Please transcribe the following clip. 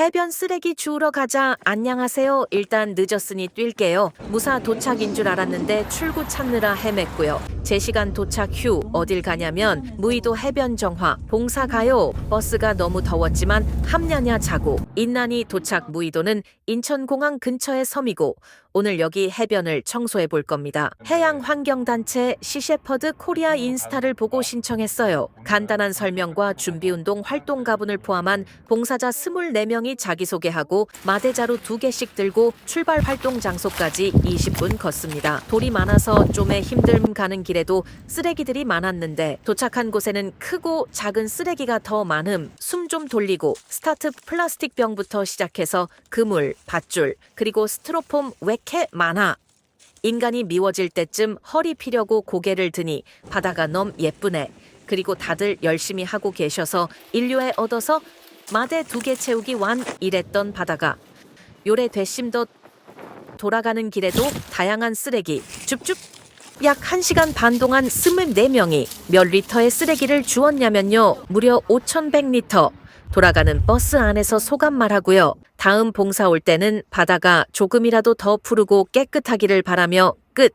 해변 쓰레기 주우러 가자. 안녕하세요. 일단 늦었으니 뛸게요. 무사 도착인 줄 알았는데 출구 찾느라 헤맸고요. 제 시간 도착 후 어딜 가냐면 무의도 해변 정화 봉사 가요. 버스가 너무 더웠지만 함냐냐 자고 인난이 도착 무의도는 인천공항 근처의 섬이고 오늘 여기 해변을 청소해 볼 겁니다. 해양 환경 단체 시셰퍼드 코리아 인스타를 보고 신청했어요. 간단한 설명과 준비 운동 활동 가분을 포함한 봉사자 24명이 자기소개하고 마대자루 두 개씩 들고 출발 활동 장소까지 20분 걷습니다. 돌이 많아서 좀에 힘듦 가는 길 에도 쓰레기들이 많았는데 도착한 곳에는 크고 작은 쓰레기가 더 많음. 숨 좀 돌리고 스타트 플라스틱 병부터 시작해서 그물, 밧줄, 그리고 스티로폼 왜 이렇게 많아? 인간이 미워질 때쯤 허리 피려고 고개를 드니 바다가 너무 예쁘네. 그리고 다들 열심히 하고 계셔서 인류에 얻어서 마대 두 개 채우기 완 이랬던 바다가 요래 되심도 돌아가는 길에도 다양한 쓰레기 줍줍 약 1시간 반 동안 24명이 몇 리터의 쓰레기를 주웠냐면요. 무려 5,100리터. 돌아가는 버스 안에서 소감 말하고요. 다음 봉사 올 때는 바다가 조금이라도 더 푸르고 깨끗하기를 바라며 끝.